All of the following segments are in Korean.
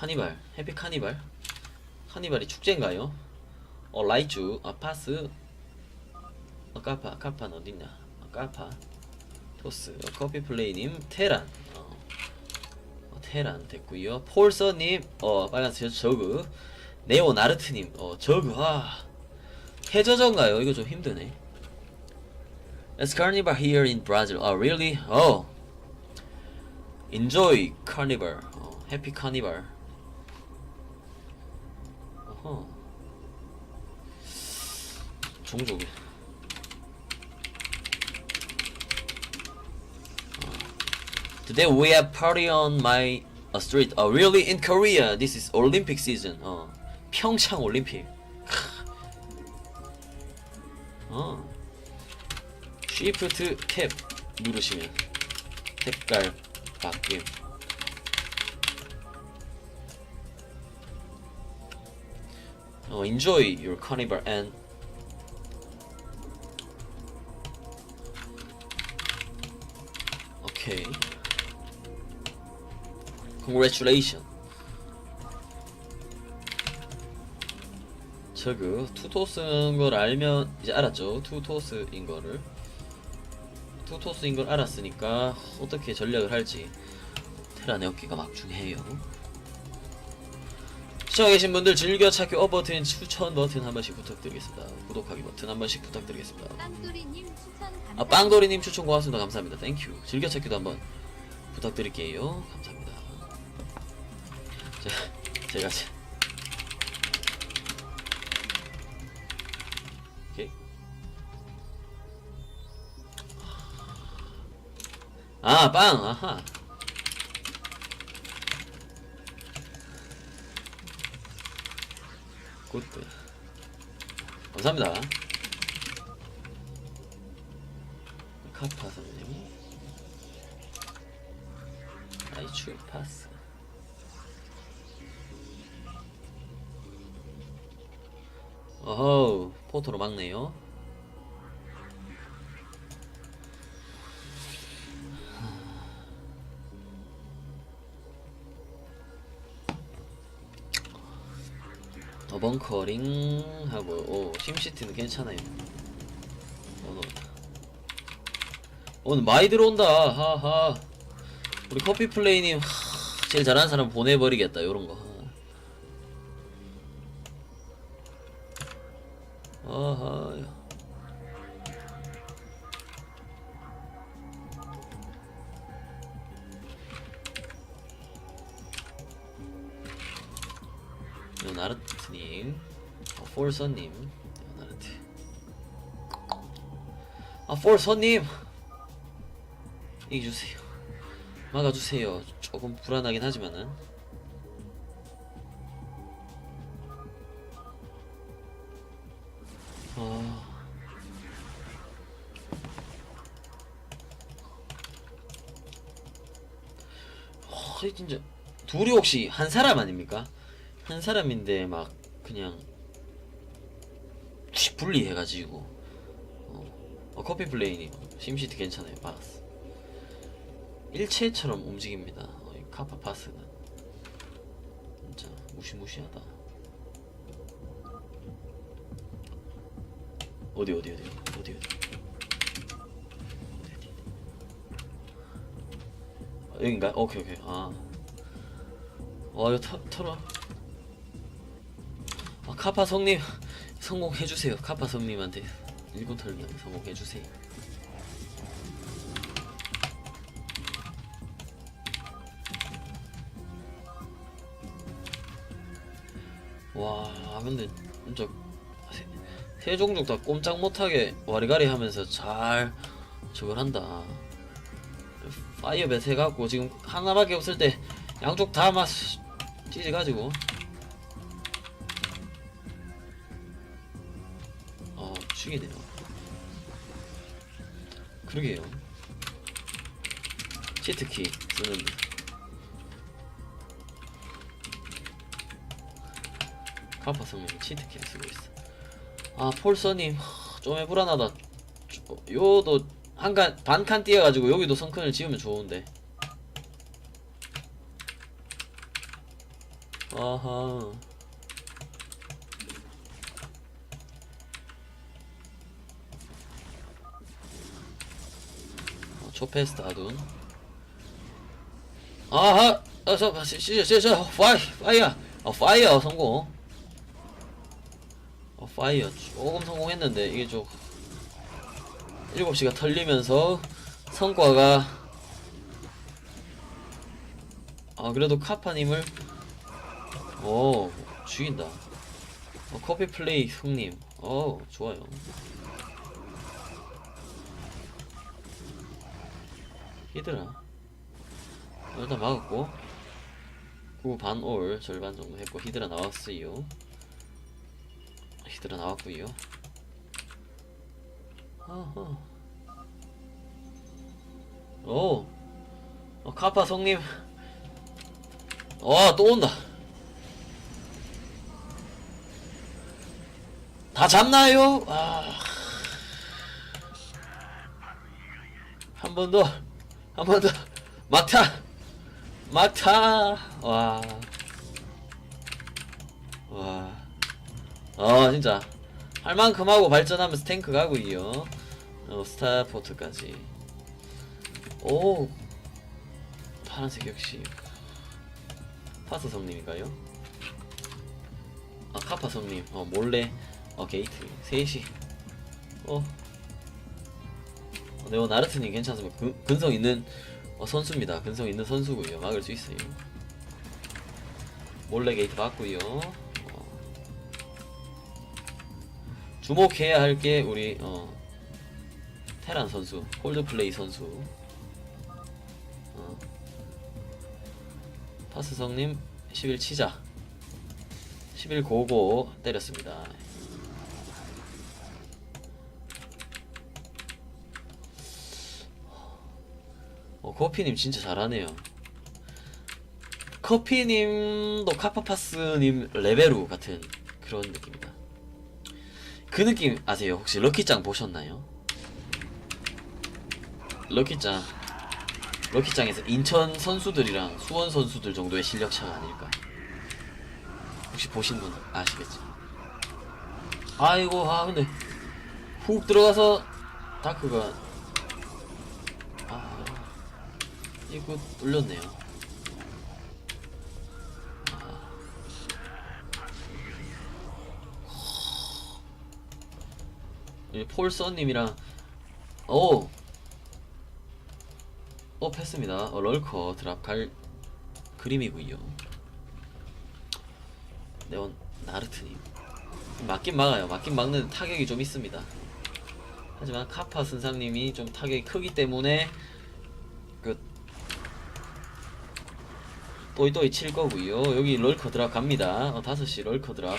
카니발 해피 카니발 카니발이 축제인가요? 어 라이쭈 아 파스 어 까파 까파는 어딨냐 어, 까파 토스 어, 커피 플레이님 테란 어, 어, 테란 됐고요 폴서님 어 빨간색 저그 네오 나르트님 어 저그 아 해저전가요 이거 좀 힘드네 It's carnival here in Brazil. Oh, really? Oh. Enjoy carnival. 어, happy carnival. 어허. 종족이. 어. Today we have party on my uh, street. Oh, really? In Korea, this is Olympic season. 어, 평창 올림픽. 어. Shift 탭 누르시면 색깔 바뀜. 어, enjoy your carnival and 오케이. Congratulations. 저그 투토스인 걸 알면 이제 알았죠. 투토스인 거를. 투토스인 걸 알았으니까 어떻게 전략을 할지 테란의 어깨가 막중해요. 시청해 계신 분들 즐겨 찾기 업 버튼 추천 버튼 한 번씩 부탁드리겠습니다. 구독하기 버튼 한 번씩 부탁드리겠습니다. 빵돌이님 추천 감사합니다. 아 빵돌이님 추천 고맙습니다. 감사합니다. 땡큐. 즐겨 찾기도 한번 부탁드릴게요. 감사합니다. 자, 제가 제- 오케이. 아, 빵! 아하. 굿. 감사합니다. 카파 선생님. 아이추 파스. 어허우, 포토로 막네요. 더벙커링 하고 오 심시티는 괜찮아요. 오늘 오늘 많이 들어온다. 하하. 우리 커피 플레이님 하, 제일 잘하는 사람 보내버리겠다. 요런 거. 아하. 어, 폴서님, 요나르트. 아, 폴서님! 이겨주세요. 막아주세요. 조금 불안하긴 하지만은. 아. 어, 진짜 둘이 혹시 한 사람 아닙니까? 한 사람인데 막 그냥 분리해가지고 어, 어, 커피 플레이님 심시티 괜찮아요. 박스. 일체처럼 움직입니다. 어, 이 카파파스는. 진짜 무시무시하다. 어디 어디 어디 어디 어디? 아, 여긴가? 오케이 오케이. 아. 와, 이거 터, 털어. 아, 카파 성님, 성공해주세요. 카파 성님한테 일군 털기 성공해주세요. 와, 근데 진짜 세, 세 종족 다 꼼짝 못하게 와리가리 하면서 잘 저걸 한다. 파이어벳 해갖고 지금 하나밖에 없을 때 양쪽 다 막 찢어가지고 어 죽이네요. 그러게요. 치트키 쓰는데 카파 성님 치트키를 쓰고 있어. 아 폴서님 하, 좀 불안하다. 저- 요도 한칸 반칸 띄어가지고 여기도 성큰을 지으면 좋은데. 아하. 어, 초페스트 아둔. 아하, 아, 저, 시, 시, 시, 저, 파이, 파이어, 어, 파이어 성공. 어, 파이어 조금 성공했는데 이게 좀 7시가 털리면서 성과가 아 그래도 카파님을 오 죽인다. 어, 커피 플레이 형님. 어 좋아요 히드라. 일단 막았고. 9반 올 절반 정도 했고 히드라 나왔어요. 히드라 나왔고요. 어허. 오. 어, 카파 성님. 와또 온다. 다 잡나요? 아. 한 번 더, 한 번 더, 막타, 막타, 와, 와, 어 진짜. 할 만큼 하고 발전하면서 탱크 가고 있요. 어, 스타포트까지. 오, 파란색 역시. 파스 성님인가요? 아 카파 성님. 어 몰래. 어 게이트. 3시. 어 네오 나르트님 괜찮습니다 근, 근성 있는 어, 선수입니다 근성 있는 선수고요 막을 수 있어요 몰래 게이트 맞고요 어. 주목해야 할 게 우리 어 테란 선수 홀드플레이 선수 어. 파스성님 11 치자 11 고고 때렸습니다. 어, 커피님 진짜 잘하네요. 커피님도 카파파스님 레벨우 같은 그런 느낌이다. 그 느낌 아세요? 혹시 럭키짱 보셨나요? 럭키짱 럭키짱에서 인천 선수들이랑 수원 선수들 정도의 실력 차가 아닐까. 혹시 보신 분 아시겠지? 아이고 아 근데 훅 들어가서 다크가 아 이거 뚫렸네요. 아. 폴서님이랑 오 어, 패스입니다. 어, 럴커 드랍 갈 그림이고요. 네온 나르트님 맞긴 막아요. 맞긴 막는 타격이 좀 있습니다. 하지만 카파 선상님이 좀 타격이 크기 때문에 또이또이 칠 거고요. 여기 럴커 드랍 갑니다. 어, 5시 럴커 드랍.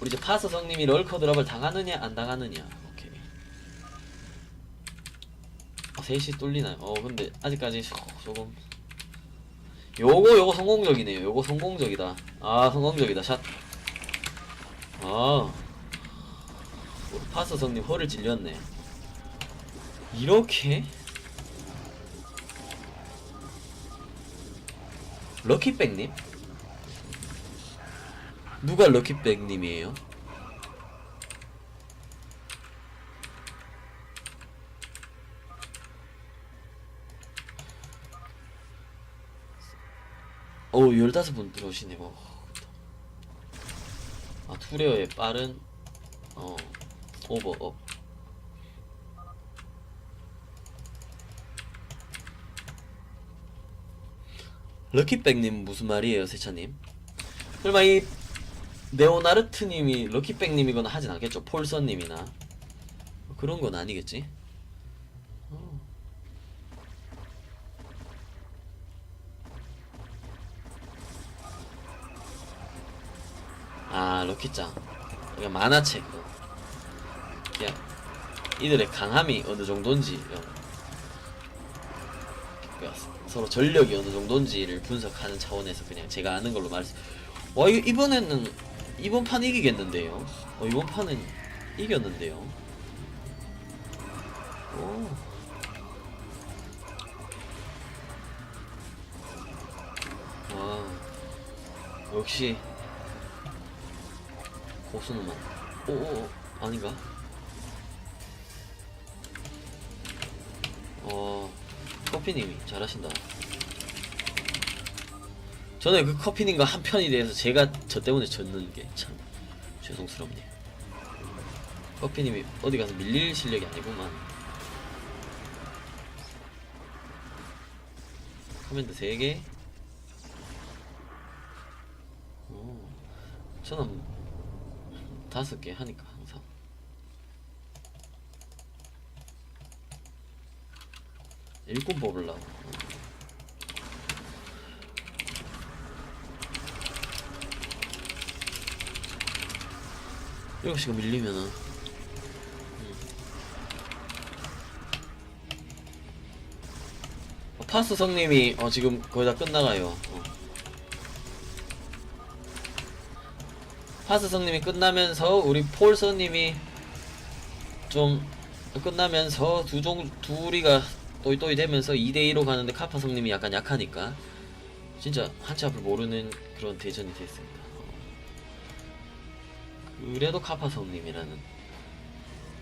우리 이제 파서 성님이 럴커 드랍을 당하느냐 안 당하느냐. 오케이. 아, 3시 뚫리나요? 어 근데 아직까지 조- 조금 요거 요거 성공적이네요. 요거 성공적이다. 아 성공적이다. 샷. 아 우리 파스 성님 허를 찔렸네. 이렇게 럭키백님? 누가 럭키백님이에요? 오, 15분 들어오시네, 뭐. 아, 투레어의 빠른, 어, 오버업. 럭키백님 무슨 말이에요, 세차님? 설마 이 네오나르트님이 럭키백님이거나 하진 않겠죠? 폴선님이나 그런 건 아니겠지? 어. 아 럭키짱 이거 만화책 어. 그냥 이들의 강함이 어느 정도인지 어. 그러니까 서로 전력이 어느 정도인지를 분석하는 차원에서 그냥 제가 아는 걸로 말씀. 와 이거 이번에는 이번 판 이기겠는데요. 어 이번 판은 이겼는데요. 오. 와. 역시 고수는 오오 아닌가? 어 커피님이 잘하신다. 저는 그 커피님과 한 편이 돼서 제가 저 때문에 졌는 게 참 죄송스럽네요. 커피님이 어디 가서 밀릴 실력이 아니구만. 커맨드 3개. 오, 저는 다섯 개 하니까 항상. 일곱. 일곱 시간 밀리면은 음. 어, 파스 성님이 어, 지금 거의 다 끝나가요. 어. 파스 성님이 끝나면서 우리 폴 성님이 좀 끝나면서 두종 둘이가 또이또이 되면서 2대2로 가는데 카파 성님이 약간 약하니까 진짜 한치 앞을 모르는 그런 대전이 됐습니다. 어. 그래도 카파 성님이라는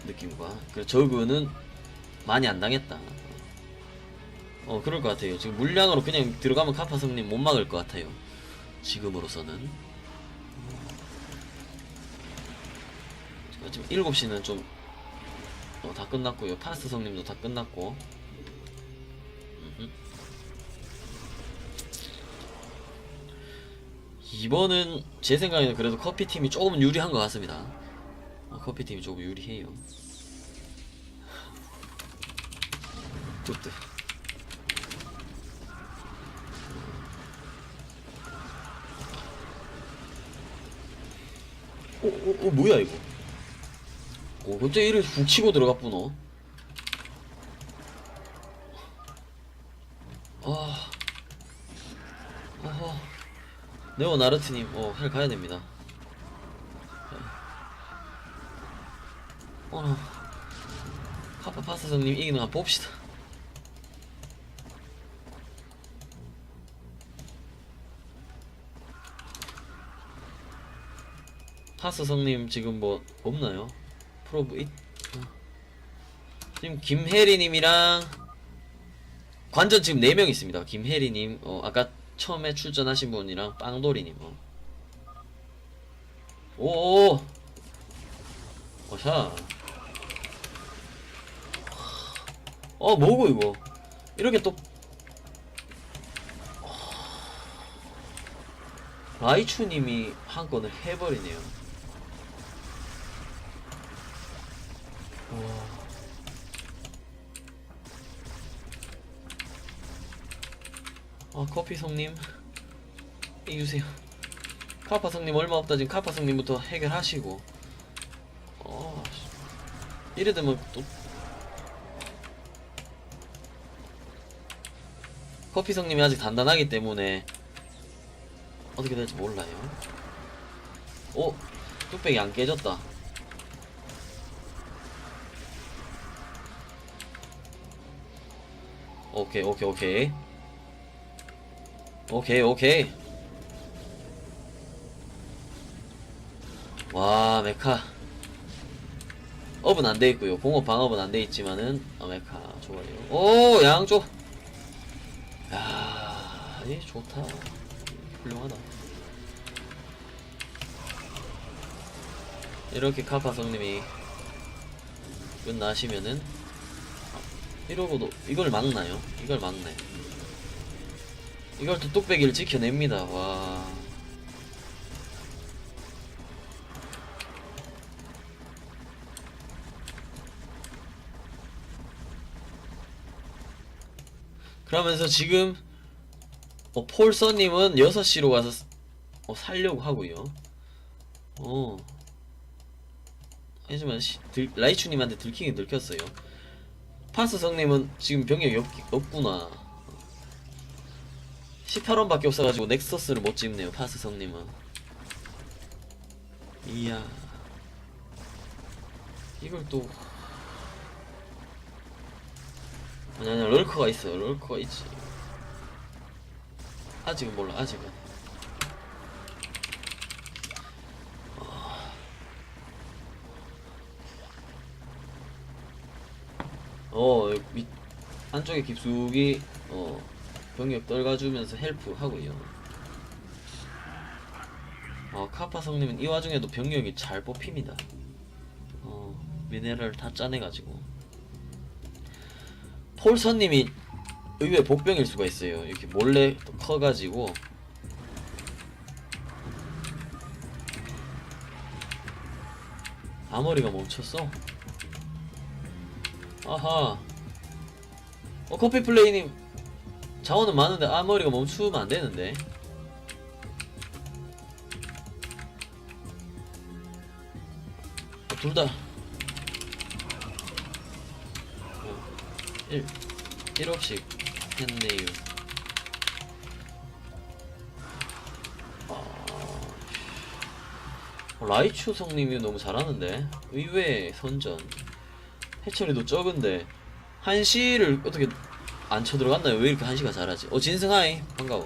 느낌과 그 저그는 많이 안 당했다. 어 그럴 것 같아요. 지금 물량으로 그냥 들어가면 카파 성님 못 막을 것 같아요. 지금으로서는. 자, 지금 7시는 좀 어, 다 끝났고요. 파스트 성님도 다 끝났고. 이번은 제 생각에는 그래도 커피 팀이 조금 유리한 것 같습니다. 어, 커피 팀이 조금 유리해요. 뚜뚜. 어, 어, 어, 뭐야 이거? 오, 갑자기 이렇게 훅 치고 들어갔구나. 아, 아하. 네오 나르트님, 어, 헬 가야 됩니다. 어, 카파 파스성님 이기는 거 한번 봅시다. 파스성님 지금 뭐 없나요? 프로브 잇 어. 지금 김혜리님이랑 관전 지금 4명 있습니다. 김혜리님, 어, 아까 처음에 출전하신 분이랑 빵돌이님. 어. 오오. 어샤. 어 뭐고 이거? 이렇게 또 라이추님이 한 건을 해버리네요. 와. 아 커피 성님. 이주세요. 카파 성님 얼마 없다. 지금 카파 성님부터 해결하시고. 어 씨. 이래 되면 또. 커피 성님이 아직 단단하기 때문에 어떻게 될지 몰라요. 오 뚝배기 안 깨졌다. 오케이 오케이 오케이 오케이 오케이. 와 메카. 업은 안 돼 있고요. 공업 방업은 안 돼 있지만은 어, 메카 좋아요. 오 양쪽. 야이 좋다. 훌륭하다. 이렇게 카파 성님이 끝나시면은 아, 이러고도 이걸 막나요? 이걸 막네 이걸 또 뚝배기를 지켜냅니다. 와. 그러면서 지금 어, 폴서님은 6시로 가서 스- 어, 살려고 하고요. 어. 하지만 시, 들, 라이추님한테 들키긴 들켰어요. 파스성님은 지금 병력이 없, 없구나. 18원밖에 없어가지고 넥서스를 못 찍네요 파스성님은. 이야. 이걸 또. 아니 아니 롤커가 있어요. 롤커가 있지. 아직은 몰라 아직은. 어, 어 밑, 안쪽에 깊숙이, 어, 병력 떨가주면서 헬프 하고요. 어 카파 성님은 이 와중에도 병력이 잘 뽑힙니다. 어 미네랄 다 짜내가지고 폴선님이 의외 복병일 수가 있어요. 이렇게 몰래 또 커가지고 아머리가 멈췄어. 아하. 어 커피 플레이님 자원은 많은데 아머리가 멈추면 안 되는데. 어, 둘 다. 어, 1 1억씩 했네요. 아, 라이추 성님이 너무 잘하는데 의외의 선전 해처리도 적은데 한시를 어떻게 안 쳐들어갔나요? 왜 이렇게 한시가 잘하지? 어 진승하이. 반가워.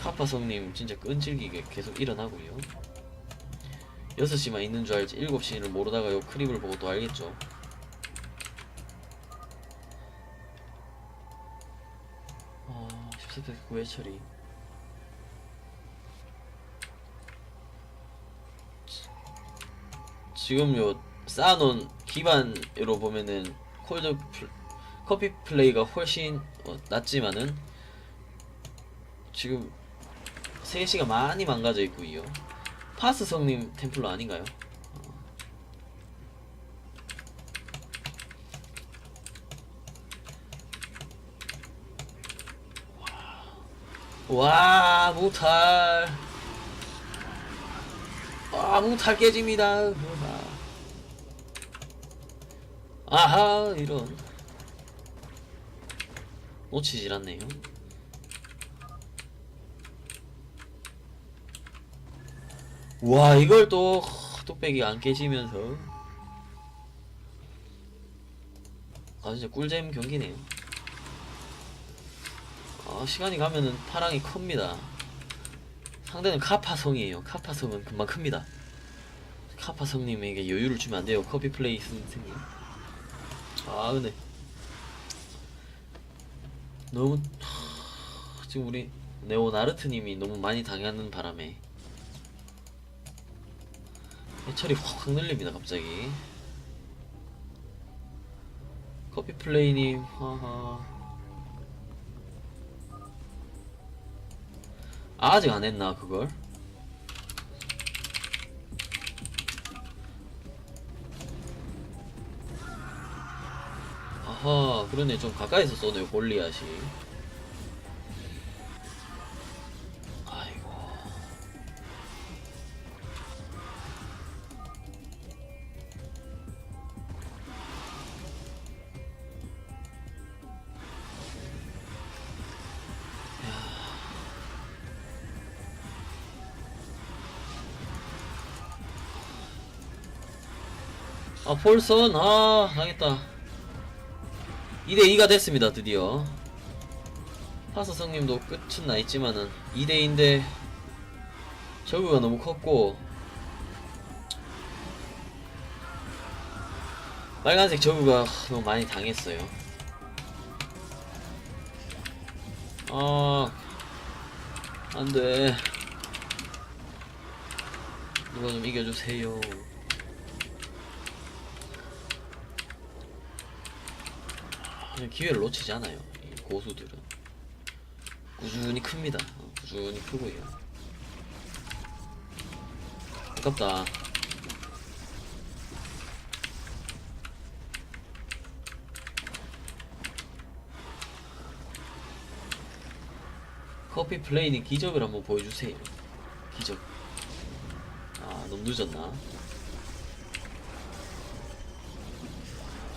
카파 성님 진짜 끈질기게 계속 일어나고요. 6시만 있는 줄 알지 7시를 모르다가 요. 크립을 보고 또 알겠죠. 아 14대 9회 처리. 지금 요 쌓아놓은 기반으로 보면은 콜드 플, 커피 플레이가 훨씬 어, 낫지만은 지금 3시가 많이 망가져 있고요 파스 성님 템플러 아닌가요? 와 무탈 아 무탈 깨집니다. 아하 이런. 놓치질 않네요. 와 이걸 또 뚝배기 안 깨지면서. 아 진짜 꿀잼 경기네요. 아 시간이 가면은 파랑이 큽니다. 상대는 카파성이에요. 카파성은 금방 큽니다. 카파성님에게 여유를 주면 안 돼요. 커피 플레이 선생님 아 근데. 너무 하, 지금 우리 네오나르트님이 너무 많이 당하는 바람에. 해철이 확 늘립니다 갑자기. 커피 플레이님 하하. 아, 아직 안 했나 그걸? 아하 그러네. 좀 가까이서 쏘네요 골리앗이. 아이고. 아 폴선? 아 당했다 2대2가 됐습니다 드디어. 파서성님도 끝은 나 있지만은 2대2인데 저그가 너무 컸고 빨간색 저그가 너무 많이 당했어요. 아 안돼. 누가 좀 이겨주세요 기회를 놓치지 않아요. 이 고수들은 꾸준히 큽니다. 어, 꾸준히 크고요. 아깝다. 커피 플레이는 기적을 한번 보여주세요. 기적. 아, 너무 늦었나?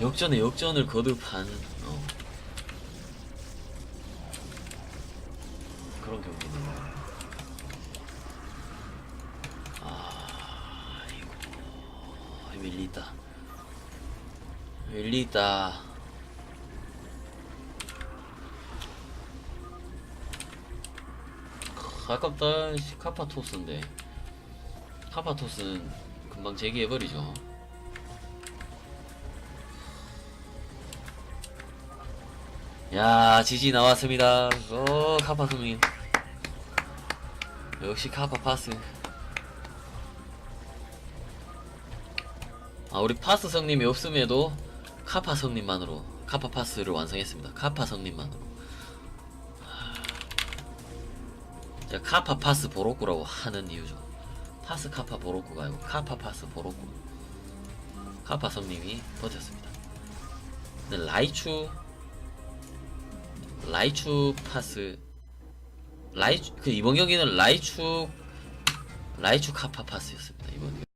역전에 역전을 거듭한 어. 그런 경기네요. 아, 이거 밀리다. 밀리다. 아깝다. 씨, 카파토스인데. 카파토스는 금방 재기해버리죠. 야 지지 나왔습니다. 오 카파 성님. 역시 카파 파스. 아 우리 파스 성님이 없음에도 카파 성님만으로 카파 파스를 완성했습니다. 카파 성님만으로. 제가 카파 파스 보로꾸라고 하는 이유죠. 파스 카파 보로꾸가 아니고 카파 파스 보로꾸. 카파 성님이 버텼습니다. 근데 라이추 라이추 파스 라이 그 이번 경기는 라이추 라이추 카파 파스였습니다.